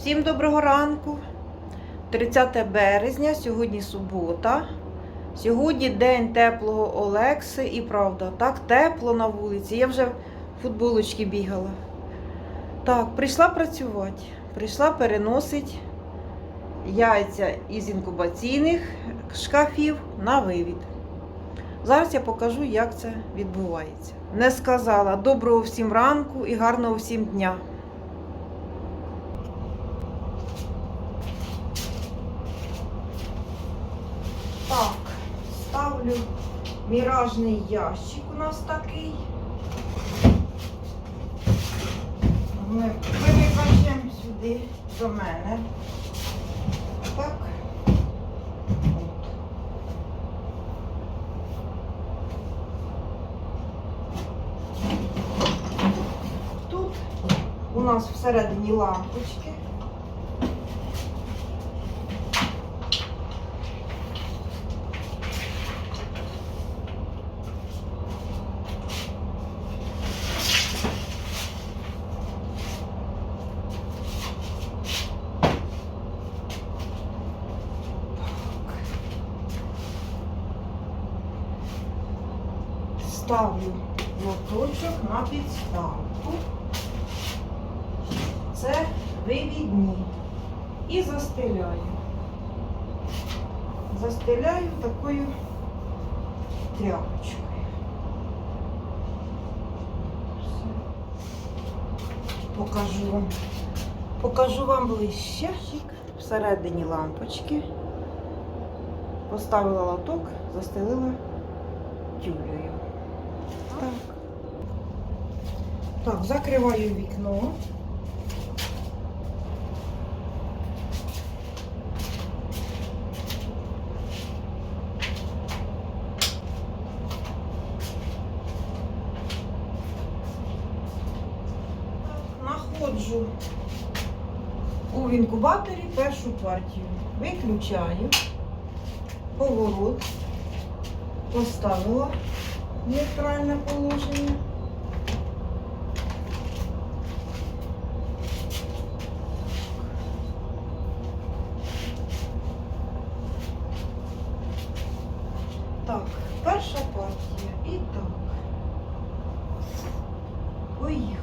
Всім доброго ранку. 30 березня, сьогодні субота. Сьогодні день теплого Олекси і правда, так тепло на вулиці. Я вже в футболочки бігала. Так, прийшла працювати. Прийшла переносити яйця із інкубаційних шкафів на вивід. Зараз я покажу, як це відбувається. Не сказала доброго всім ранку і гарного всім дня. Так, ставлю міражний ящик у нас такий. Ми перебачимо сюди до мене. Так. Тут у нас всередині лампочки. Ставлю моточок на підставку. Це вивідні. І застеляю. Застеляю такою тряпочкою. Покажу вам. Покажу вам ближче. Всередині лампочки. Поставила лоток, застелила тюлею. Так. Так, закриваю вікно. Находжу у інкубаторі першу партію. Виключаю, поворот, поставила в нейтральне положення. Так, перша партія. І так. Поїхали.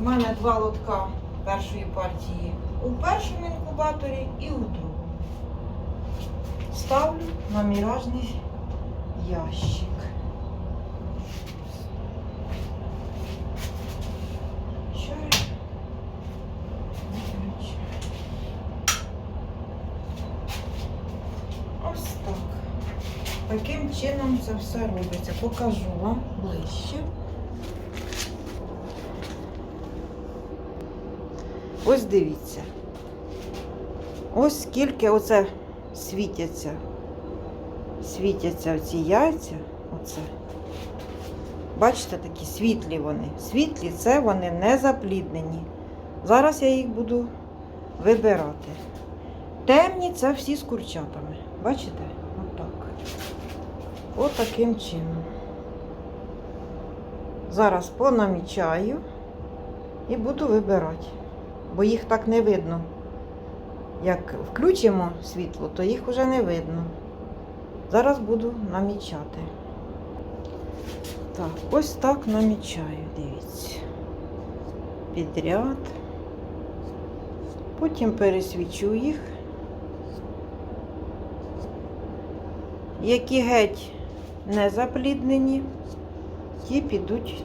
У мене два лотка першої партії у першому інкубаторі і у другому. Ставлю на міражний ящик. Чай. Виключаю. Ось так. Таким це все робиться. Покажу вам ближче. Ось дивіться. Ось скільки оце світяться. Світяться ці яйця. Оце. Бачите, такі світлі вони. Світлі це вони не запліднені. Зараз я їх буду вибирати. Темні це всі з курчатами. Бачите? Отак. От чином. Зараз понамічаю і буду вибирати. Бо їх так не видно. Як включимо світло, то їх вже не видно. Зараз буду намічати. Так, ось так намічаю, дивіться. Підряд. Потім пересвічу їх. Які геть не запліднені, ті підуть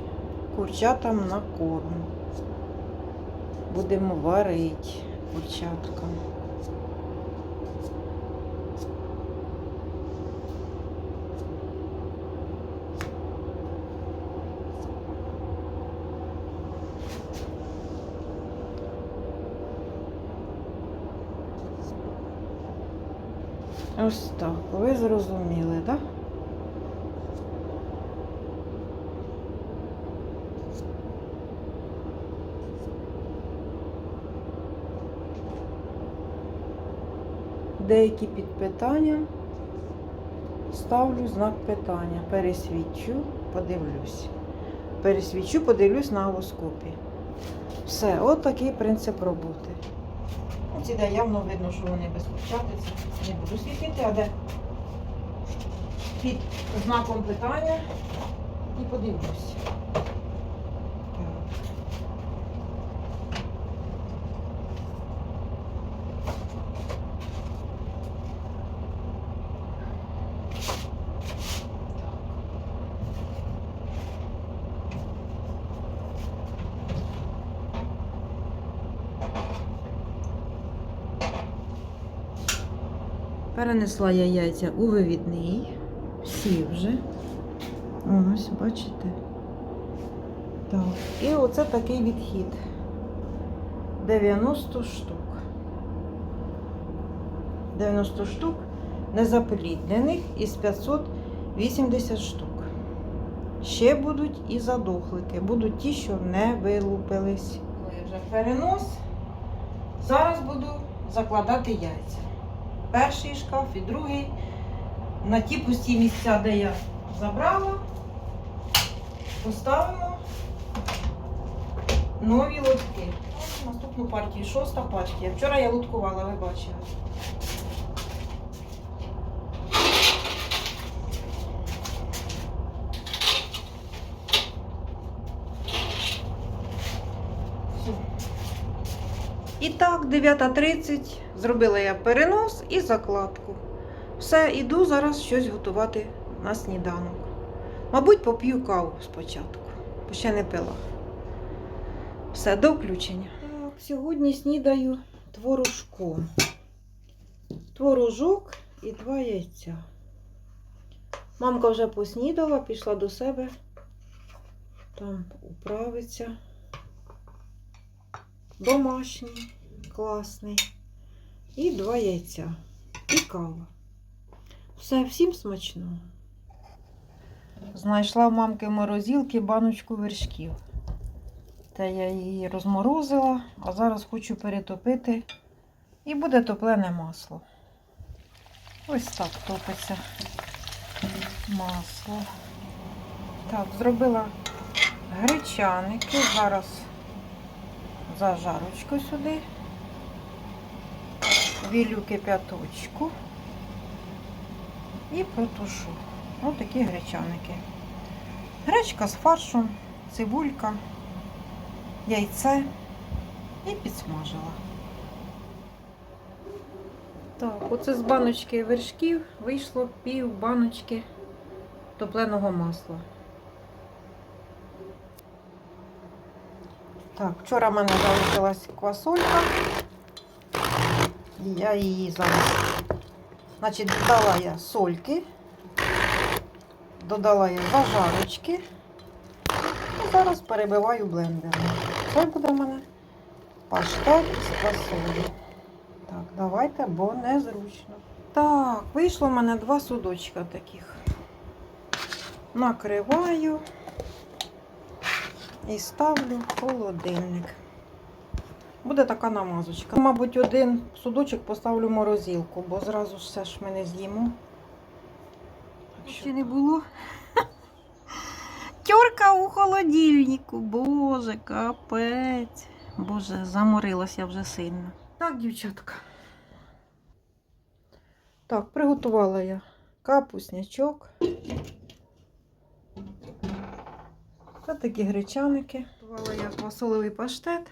курчатам на корм. Будемо варити курчаткам. Ось так. Ви зрозуміли, так? Да? Деякі підпитання ставлю знак питання. Пересвічу, подивлюсь. Пересвічу, подивлюсь на голоскопі. Все, от такий принцип роботи. Ці де явно видно, що вони без курчатиці. Не буду світити, а де під знаком питання і подивлюсь. Перенесла я яйця у вивідний. Всі вже. Ось, бачите. Так. І оце такий відхід. 90 штук. 90 штук незапліднених із 580 штук. Ще будуть і задохлики. Будуть ті, що не вилупились. Коли вже перенос, зараз буду закладати яйця перший шкаф і другий. На ті пусті місця, де я забрала, поставимо нові лотки. Наступну партію, шоста партія. Вчора я лоткувала, ви бачили. І так, 9.30 зробила я перенос і закладку. Все, іду зараз щось готувати на сніданок. Мабуть, поп'ю каву спочатку, бо ще не пила. Все, до включення. Так, сьогодні снідаю творожком. Творожок і два яйця. Мамка вже поснідала, пішла до себе. Там управиться. Домашній, класний. І два яйця. І кава. Все, всім смачного. Знайшла в мамки в морозилки баночку вершків. Та я її розморозила, а зараз хочу перетопити. І буде топлене масло. Ось так топиться масло. Так, зробила гречаники. Зараз зажарочку сюди. Вілю кип'яточку і протушу. Ось такі гречаники. Гречка з фаршем, цибулька, яйце і підсмажила. Так, оце з баночки вершків вийшло пів баночки топленого масла. Так, вчора в мене залишилась квасолька. Я її зараз, значить, додала я сольки, додала я зажарочки і зараз перебиваю блендером. Це буде в мене паштет з квасолі. Так, давайте, бо незручно. Так, вийшло в мене два судочка таких. Накриваю і ставлю в холодильник. Буде така намазочка. Мабуть, один судочок поставлю в морозилку, бо зразу все ж ми не з'їмо. Що... не було. Тьорка у холодильнику. Боже, капець. Боже, заморилася вже сильно. Так, дівчатка. Так, приготувала я капуснячок. Та такі гречаники. Готувала я квасолевий паштет.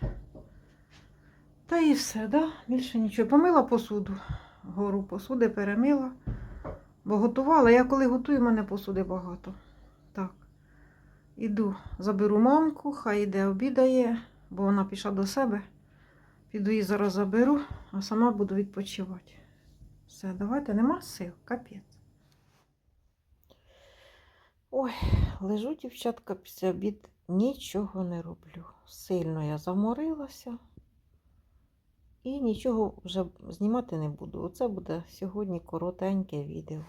Та і все, да? більше нічого. Помила посуду. Гору посуди перемила. Бо готувала. Я коли готую, в мене посуди багато. Так. Іду, заберу мамку, хай іде обідає, бо вона пішла до себе. Піду її зараз заберу, а сама буду відпочивати. Все, давайте, нема сил, капець. Ой, лежу, дівчатка, після обід нічого не роблю. Сильно я заморилася і нічого вже знімати не буду. Оце буде сьогодні коротеньке відео.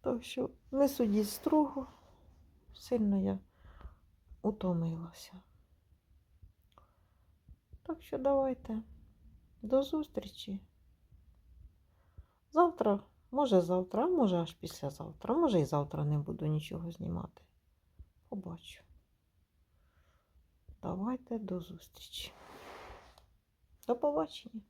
Так що не судіть строго, сильно я утомилася. Так що давайте до зустрічі. Завтра, може завтра, а може аж післязавтра. Може і завтра не буду нічого знімати. Побачу. Давайте до зустрічі. До побачення.